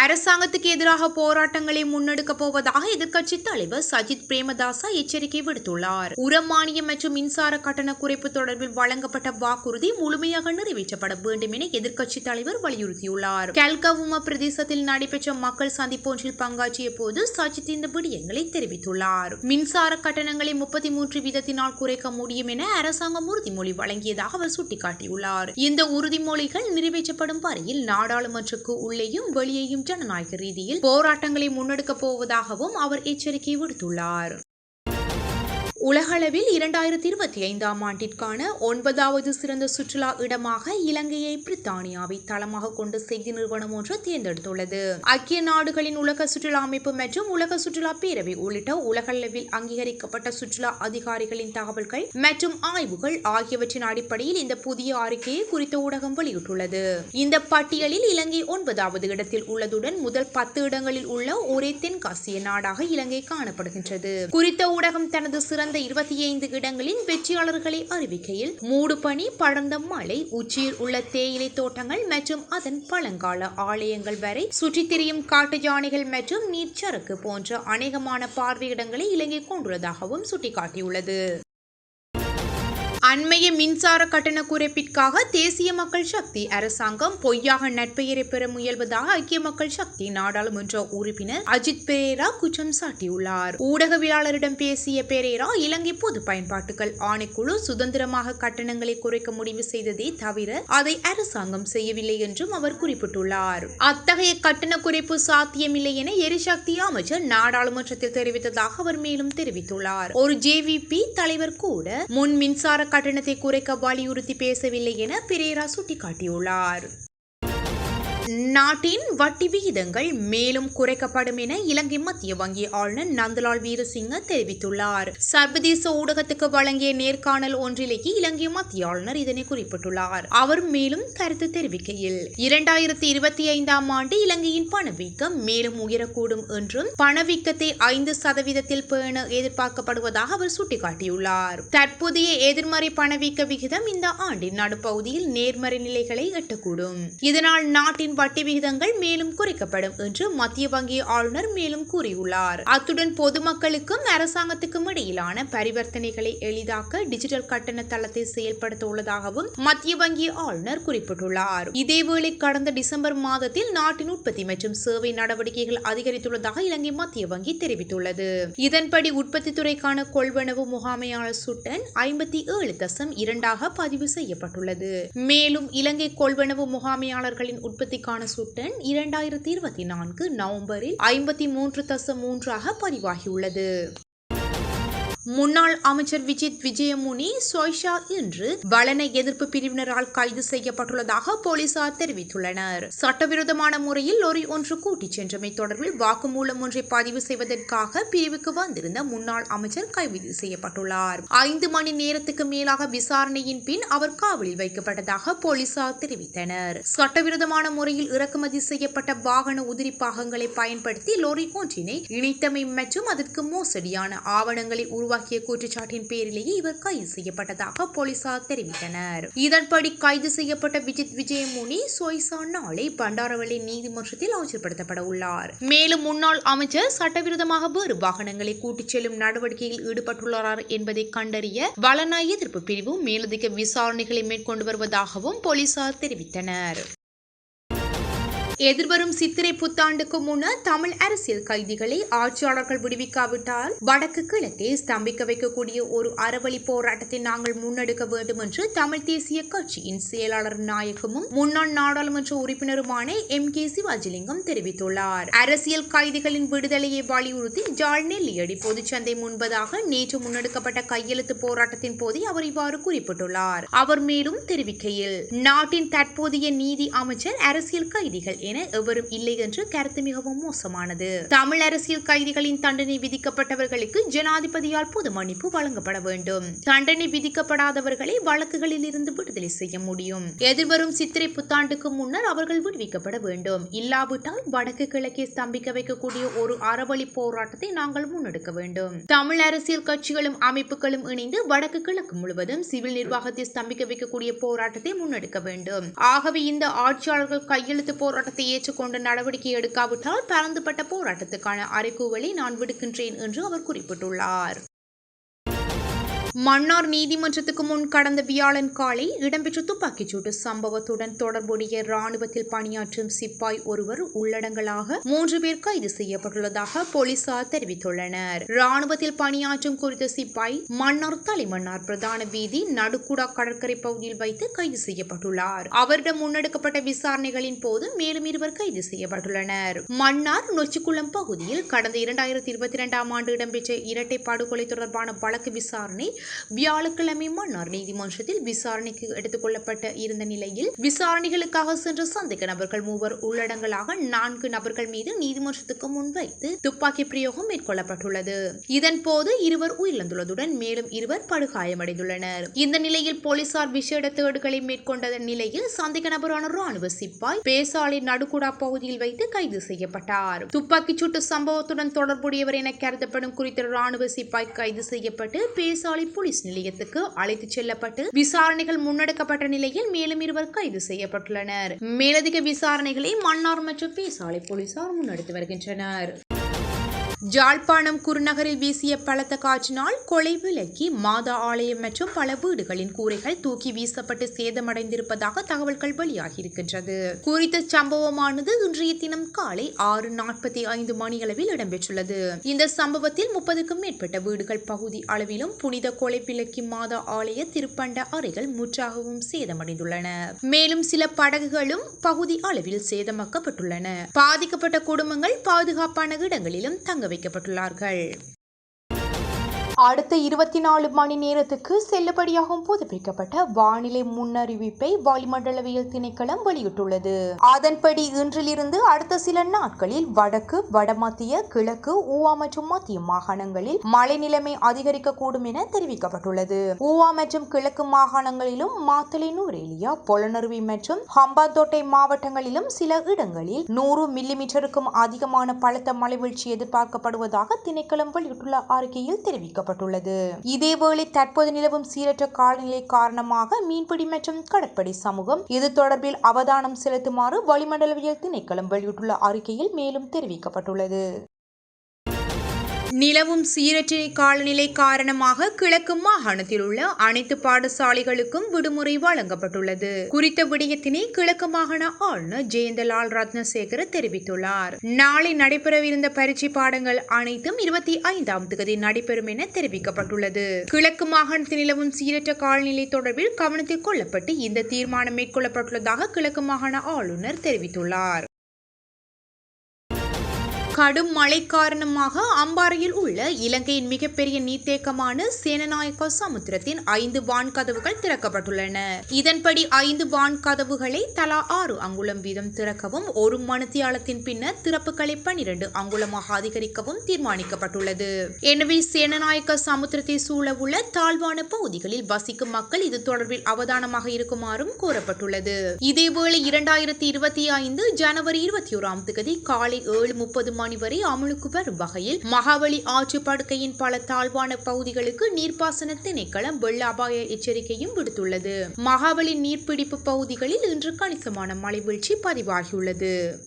அரசாங்கத்துக்கு எதிராக போராட்டங்களை முன்னெடுக்கப் போவதாக எதிர்க்கட்சி தலைவர் சஜித் பிரேமதாசா எச்சரிக்கை விடுத்துள்ளார். உரமானியம் மற்றும் மின்சார கட்டண குறைப்பு தொடர்பில் வழங்கப்பட்ட வாக்குறுதி முழுமையாக நிறைவேற்றப்பட வேண்டும் என எதிர்க்கட்சி தலைவர் வலியுறுத்தியுள்ளார். கல்கவும பிரதேசத்தில் நடைபெற்ற மக்கள் சந்திப்பொன்றில் பங்காற்றிய போது சஜித் இந்த விடயங்களை தெரிவித்துள்ளார். மின்சார கட்டணங்களை முப்பத்தி மூன்று வீதத்தினால் குறைக்க முடியும் என அரசாங்கம் உறுதிமொழி வழங்கியதாக அவர் சுட்டிக்காட்டியுள்ளார். இந்த உறுதிமொழிகள் நிறைவேற்றப்படும் வரையில் நாடாளுமன்றக்கு உள்ளேயும் வெளியேயும் ஜனநாயக ரீதியில் போராட்டங்களை முன்னெடுக்கப் போவதாகவும் அவர் எச்சரிக்கை விடுத்துள்ளார். உலகளவில் இரண்டாயிரத்தி இருபத்தி ஐந்தாம் ஆண்டிற்கான ஒன்பதாவது சிறந்த சுற்றுலா இடமாக இலங்கையை பிரித்தானியாவை தளமாக கொண்டு செய்தி நிறுவனம் ஒன்று தேர்ந்தெடுத்துள்ளது. ஐக்கிய நாடுகளின் உலக சுற்றுலா அமைப்பு மற்றும் உலக சுற்றுலா பேரவை உள்ளிட்ட உலகளவில் அங்கீகரிக்கப்பட்ட சுற்றுலா அதிகாரிகளின் தகவல்கள் மற்றும் ஆய்வுகள் ஆகியவற்றின் அடிப்படையில் இந்த புதிய அறிக்கையை குறித்த ஊடகம் வெளியிட்டுள்ளது. இந்த பட்டியலில் இலங்கை ஒன்பதாவது இடத்தில் உள்ளதுடன் முதல் பத்து இடங்களில் உள்ள ஒரே தென்காசிய நாடாக இலங்கை காணப்படுகின்றது. குறித்த ஊடகம் தனது சிறந்த இருபத்தி ஐந்து இடங்களின் வெற்றியாளர்களை அறிவிக்கையில் மூடுபனி படர்ந்த மலை உச்சியில் உள்ள தேயிலை தோட்டங்கள் மற்றும் அதன் பழங்கால ஆலயங்கள் வரை சுற்றித் திரியும் காட்டு யானைகள் மற்றும் நீர்ச்சரக்கு போன்ற அநேகமான பார்வையிடங்களை இலங்கை கொண்டுள்ளதாகவும் சுட்டிக்காட்டியுள்ளது. அண்மைய மின்சார கட்டண குறைப்பிற்காக தேசிய மக்கள் சக்தி அரசாங்கம் பொய்யாக நட்பெயரை பெற முயல்வதாக ஐக்கிய மக்கள் சக்தி நாடாளுமன்ற உறுப்பினர் அஜித் பெரேரா குற்றம் சாட்டியுள்ளார். ஊடகவியலாளரிடம் பேசிய பெரேரா இலங்கை பொது பயன்பாட்டுகள் ஆணைக்குழு சுதந்திரமாக கட்டணங்களை குறைக்க முடிவு செய்ததே தவிர அதை அரசாங்கம் செய்யவில்லை என்றும் அவர் குறிப்பிட்டுள்ளார். அத்தகைய கட்டண குறைப்பு சாத்தியமில்லை என எரிசக்தி அமைச்சர் நாடாளுமன்றத்தில் தெரிவித்ததாக அவர் மேலும் தெரிவித்துள்ளார். ஒரு ஜேவிபி தலைவர் கூட முன் மின்சார கட்டணத்தை குறைக்க வலியுறுத்தி பேசவில்லை என பிரேரா சுட்டிக்காட்டியுள்ளார். நாட்டின் வட்டி விகிதங்கள் மேலும் குறைக்கப்படும் என இலங்கை மத்திய வங்கி ஆளுநர் நந்தலால் வீரசிங்க தெரிவித்துள்ளார். சர்வதேச ஊடகத்துக்கு வழங்கிய நேர்காணல் ஒன்றிலேயே இலங்கை மத்திய ஆளுநர் இதனை குறிப்பிட்டுள்ளார். அவர் மேலும் கருத்து தெரிவிக்கையில் இரண்டாயிரத்தி இருபத்தி ஐந்தாம் ஆண்டு இலங்கையின் பணவீக்கம் மேலும் உயரக்கூடும் என்றும் பணவீக்கத்தை ஐந்து சதவீதத்தில் பேண எதிர்பார்க்கப்படுவதாக அவர் சுட்டிக்காட்டியுள்ளார். தற்போதைய எதிர்மறை பணவீக்க விகிதம் இந்த ஆண்டின் நடுப்பகுதியில் நேர்மறை நிலைகளை எட்டக்கூடும். இதனால் நாட்டின் வட்டி விகிதங்கள் மேலும் குறைக்கப்படும் என்று மத்திய வங்கி ஆளுநர் மேலும் கூறியுள்ளார். அத்துடன் பொதுமக்களுக்கும் அரசாங்கத்துக்கும் இடையிலான பரிவர்த்தனைகளை எளிதாக்க டிஜிட்டல் கட்டண தளத்தை செயல்படுத்த உள்ளதாகவும் மத்திய வங்கி ஆளுநர் குறிப்பிட்டுள்ளார். இதேவேளை கடந்த டிசம்பர் மாதத்தில் நாட்டின் உற்பத்தி மற்றும் சேவை நடவடிக்கைகள் அதிகரித்துள்ளதாக இலங்கை மத்திய வங்கி தெரிவித்துள்ளது. இதன்படி உற்பத்தி துறைக்கான கொள்வனவு முகாமையாளர் சுட்டன் ஐம்பத்தி ஏழு தசம் இரண்டாக பதிவு செய்யப்பட்டுள்ளது. மேலும் இலங்கை கொள்வனவு முகாமையாளர்களின் உற்பத்திக்கான சுட்டன் இரண்டாயிரத்தி இருபத்தி நான்கு நவம்பரில் ஐம்பத்தி மூன்று தசம் மூன்றாக பதிவாகியுள்ளது. முன்னாள் அமைச்சர் விஜித் விஜயமுனி சோய்ஷா இன்று வளன எதிர்ப்பு பிரிவினரால் கைது செய்யப்பட்டுள்ளதாக போலீசார் தெரிவித்துள்ளனர். சட்டவிரோதமான முறையில் லொரி ஒன்று கூட்டிச் சென்றமை தொடர்பில் வாக்குமூலம் ஒன்றை பதிவு செய்வதற்காக பிரிவுக்கு வந்திருந்த முன்னாள் அமைச்சர் கைது செய்யப்பட்டுள்ளார். ஐந்து மணி நேரத்துக்கு மேலாக விசாரணையின் பின் அவர் காவலில் வைக்கப்பட்டதாக போலீசார் தெரிவித்தனர். சட்டவிரோதமான முறையில் இறக்குமதி செய்யப்பட்ட வாகன உதிரி பாகங்களை பயன்படுத்தி லொரி ஒன்றினை இணைத்தமை மற்றும் அதற்கு மோசடியான ஆவணங்களை உருவாக்கிய குற்றச்சாட்டின் பேரிலேயே இவர் கைது செய்யப்பட்டதாக போலீசார் தெரிவித்தனர். இதன்படி கைது செய்யப்பட்ட விஜித் விஜயமுனி சொய்சா நாளை பண்டாரவள்ளி நீதிமன்றத்தில் ஆஜர்படுத்தப்பட உள்ளார். மேலும் முன்னாள் அமைச்சர் சட்டவிரோதமாக வேறு வாகனங்களை கூட்டிச் செல்லும் நடவடிக்கையில் ஈடுபட்டுள்ளார் என்பதை கண்டறிய வளநாய் எதிர்ப்பு பிரிவும் மேலதிக விசாரணைகளை மேற்கொண்டு வருவதாகவும் போலீசார் தெரிவித்தனர். எதிர்வரும் சித்திரை புத்தாண்டுக்கு முன்னர் தமிழ் அரசியல் கைதிகளை ஆட்சியாளர்கள் விடுவிக்காவிட்டால் வடக்கு கிழக்கே ஸ்தம்பிக்க வைக்கக்கூடிய ஒரு அறவழி போராட்டத்தை நாங்கள் முன்னெடுக்க வேண்டும் என்று தமிழ் தேசிய கட்சியின் செயலாளர் நாயகமும் முன்னாள் நாடாளுமன்ற உறுப்பினருமான எம். கே. சிவாஜிலிங்கம் தெரிவித்துள்ளார். அரசியல் கைதிகளின் விடுதலையை வலியுறுத்தி ஜாழ்நெல்லியடி பொதுச்சந்தை முன்பதாக நேற்று முன்னெடுக்கப்பட்ட கையெழுத்து போராட்டத்தின் போது அவர் இவ்வாறு குறிப்பிட்டுள்ளார். அவர் மேலும் தெரிவிக்கையில் நாட்டின் தற்போதைய நீதி அமைச்சர் அரசியல் கைதிகள் என எவரும் இல்லை என்று கருத்து மிகவும் மோசமானது. தமிழ் அரசியல் கைதிகளின் தண்டனை விதிக்கப்பட்டவர்களுக்கு ஜனாதிபதியால் பொது மன்னிப்பு வழங்கப்பட வேண்டும். தண்டனை விதிக்கப்படாதவர்களை வழக்குகளில் இருந்து விடுதலை செய்ய முடியும். எதிர்வரும் சித்திரை புத்தாண்டுக்கு முன்னர் அவர்கள் விடுவிக்கப்பட வேண்டும். இல்லாவிட்டால் வடக்கு கிழக்கே ஸ்தம்பிக்க வைக்கக்கூடிய ஒரு அறவழி போராட்டத்தை நாங்கள் முன்னெடுக்க வேண்டும். தமிழ் அரசியல் கட்சிகளும் அமைப்புகளும் இணைந்து வடக்கு கிழக்கு முழுவதும் சிவில் நிர்வாகத்தை ஸ்தம்பிக்க வைக்கக்கூடிய போராட்டத்தை முன்னெடுக்க வேண்டும். ஆகவே இந்த ஆட்சியாளர்கள் கையெழுத்து போராட்டத்தை விடயத்தை ஏற்றுக்கொண்டு நடவடிக்கை எடுக்காவிட்டால் பரந்துபட்ட போராட்டத்துக்கான அறைகூவலை நான் விடுக்கின்றேன் என்று அவர் குறிப்பிட்டுள்ளார். மன்னார் நீதிமன்றத்துக்கு முன் கடந்த வியாழன் காலை இடம்பெற்ற துப்பாக்கிச்சூட்டு சம்பவத்துடன் தொடர்புடைய ராணுவத்தில் பணியாற்றும் சிப்பாய் ஒருவர் உள்ளடங்கலாக மூன்று பேர் கைது செய்யப்பட்டுள்ளதாக போலீசார் தெரிவித்துள்ளனர். ராணுவத்தில் பணியாற்றும் குறித்த சிப்பாய் மன்னார் தலைமன்னார் பிரதான வீதி நடுக்குடா கடற்கரை பகுதியில் வைத்து கைது செய்யப்பட்டுள்ளார். அவரிடம் முன்னெடுக்கப்பட்ட விசாரணைகளின் போது மேலும் இருவர் கைது செய்யப்பட்டுள்ளனர். மன்னார் நொச்சிக்குளம் பகுதியில் கடந்த இரண்டாயிரத்தி இருபத்தி இரண்டாம் ஆண்டு இடம்பெற்ற இரட்டை படுகொலை தொடர்பான வழக்கு விசாரணை வியாழக்கிழமை மன்னார் நீதிமன்றத்தில் விசாரணைக்கு எடுத்துக் கொள்ளப்பட்ட இருந்த நிலையில் விசாரணைகளுக்காக சென்ற சந்தேக நபர்கள் மூவர் உள்ளடங்கலாக நான்கு நபர்கள் மீது நீதிமன்றத்துக்கு முன்வைத்து துப்பாக்கி பிரயோகம் மேற்கொள்ளப்பட்டுள்ளது. இதன் போது இருவர் உயிரிழந்துள்ளதுடன் மேலும் இருவர் படுகாயமடைந்துள்ளனர். இந்த நிலையில் போலீசார் விசேட தேடுகளை மேற்கொண்ட நிலையில் சந்தேக நபரான ராணுவ சிப்பாய் பேசாலை நடுக்குடா பகுதியில் வைத்து கைது செய்யப்பட்டார். துப்பாக்கிச் சூட்டு சம்பவத்துடன் தொடர்புடையவர் என கருதப்படும் குறித்த ராணுவ சிப்பாய் கைது செய்யப்பட்டு பேசாலை போலீஸ் நிலையத்துக்கு அழைத்துச் செல்லப்பட்டு விசாரணைகள் முன்னெடுக்கப்பட்ட நிலையில் மேலும் இருவர் கைது செய்யப்பட்டுள்ளனர். மேலதிக விசாரணைகளை மன்னார் மற்றும் பேசாலை போலீசார் முன்னெடுத்து வருகின்றனர். ஜாழ்ப்பாணம் குருநகரில் வீசிய பலத்த காற்றினால் கொலை விலக்கி மாதா ஆலயம் மற்றும் பல வீடுகளின் கூரைகள் தூக்கி வீசப்பட்டு சேதமடைந்திருப்பதாக தகவல்கள் வெளியாகியிருக்கின்றது. குறித்த சம்பவமானது இன்றைய தினம் காலை ஆறு நாற்பத்தி ஐந்து மணியளவில் இடம்பெற்றுள்ளது. இந்த சம்பவத்தில் முப்பதுக்கும் மேற்பட்ட வீடுகள் பகுதி அளவிலும் புனித கொலை விலக்கி மாதா ஆலய திருப்பண்ட அறைகள் முற்றாகவும் சேதமடைந்துள்ளன. மேலும் சில படகுகளும் பகுதி அளவில் சேதமாக்கப்பட்டுள்ளன. பாதிக்கப்பட்ட குடும்பங்கள் பாதுகாப்பான இடங்களிலும் தங்க வைக்கப்பட்டுள்ளார்கள். அடுத்த இருபத்தி நாலு மணி நேரத்துக்கு செல்லுபடியாகும் புதுப்பிக்கப்பட்ட வானிலை முன்னறிவிப்பை வளிமண்டலவியல் திணைக்களம் வெளியிட்டுள்ளது. அதன்படி இன்றிலிருந்து அடுத்த சில நாட்களில் வடக்கு வடமத்திய கிழக்கு ஊவா மற்றும் மத்திய மாகாணங்களில் மழை நிலைமை அதிகரிக்கக்கூடும் என தெரிவிக்கப்பட்டுள்ளது. ஊவா மற்றும் கிழக்கு மாகாணங்களிலும் மாத்தளை நூரேலியா பொலனருவி மற்றும் ஹம்பாந்தோட்டை மாவட்டங்களிலும் சில இடங்களில் நூறு மில்லிமீட்டருக்கும் அதிகமான பலத்த மழை வீழ்ச்சி எதிர்பார்க்கப்படுவதாக திணைக்களம் வெளியிட்டுள்ள அறிக்கையில் தெரிவிக்கப்பட்டுள்ளது. இதேவேளை தற்போது நிலவும் சீரற்ற காலநிலை காரணமாக மீன்பிடி மற்றும் கடற்படை சமூகம் இது தொடர்பில் அவதானம் செலுத்துமாறு வளிமண்டலவியல் திணைக்களம் வெளியிட்டுள்ள அறிக்கையில் மேலும் தெரிவிக்கப்பட்டுள்ளது. நிலவும் சீரற்ற காலநிலை காரணமாக கிழக்கு மாகாணத்தில் உள்ள அனைத்து பாடசாலைகளுக்கும் விடுமுறை வழங்கப்பட்டுள்ளது. குறித்த விடயத்தினை கிழக்கு மாகாண ஆளுநர் ஜெயந்தலால் ரத்னசேகர தெரிவித்துள்ளார். நாளை நடைபெறவிருந்த பரீட்சை பாடங்கள் அனைத்தும் இருபத்தி ஐந்தாம் தேதி நடைபெறும் என தெரிவிக்கப்பட்டுள்ளது. கிழக்கு மாகாணத்தில் நிலவும் சீரற்ற காலநிலை தொடர்பில் கவனத்தில் கொள்ளப்பட்டு இந்த தீர்மானம் மேற்கொள்ளப்பட்டுள்ளதாக கிழக்கு மாகாண ஆளுநர் தெரிவித்துள்ளார். கடும் மழை காரணமாக அம்பாறையில் உள்ள இலங்கையின் மிகப்பெரிய நீர்த்தேக்கமான சேனநாயக்க சமுத்திரத்தின் ஐந்து வான்கதவுகள் திறக்கப்பட்டுள்ளன. இதன்படி ஐந்து வான்கதவுகளை தலா ஆறு அங்குலம் வீதம் திறக்கவும் ஒரு மணித்தியாலத்தின் பின்னர் திறப்புகளை பனிரெண்டு அங்குலமாக அதிகரிக்கவும் தீர்மானிக்கப்பட்டுள்ளது. எனவே சேனநாயக்க சமுத்திரத்தை சூழ உள்ள தாழ்வான பகுதிகளில் வசிக்கும் மக்கள் இது தொடர்பில் அவதானமாக இருக்குமாறும் கூறப்பட்டுள்ளது. இதேவேளை இரண்டாயிரத்தி இருபத்தி ஐந்து ஜனவரி இருபத்தி ஓராம் தேதி காலை ஏழு முப்பது மணி வரை அமலுக்கு வரும் வகையில் மகாவலி ஆற்று படுக்கையின் பல தாழ்வான பகுதிகளுக்கு நீர்ப்பாசன திணைக்களம் வெள்ள அபாய எச்சரிக்கையும் விடுத்துள்ளது. மகாவலி நீர்பிடிப்பு பகுதிகளில் இன்று கணிசமான மழை வீழ்ச்சி பதிவாகியுள்ளது.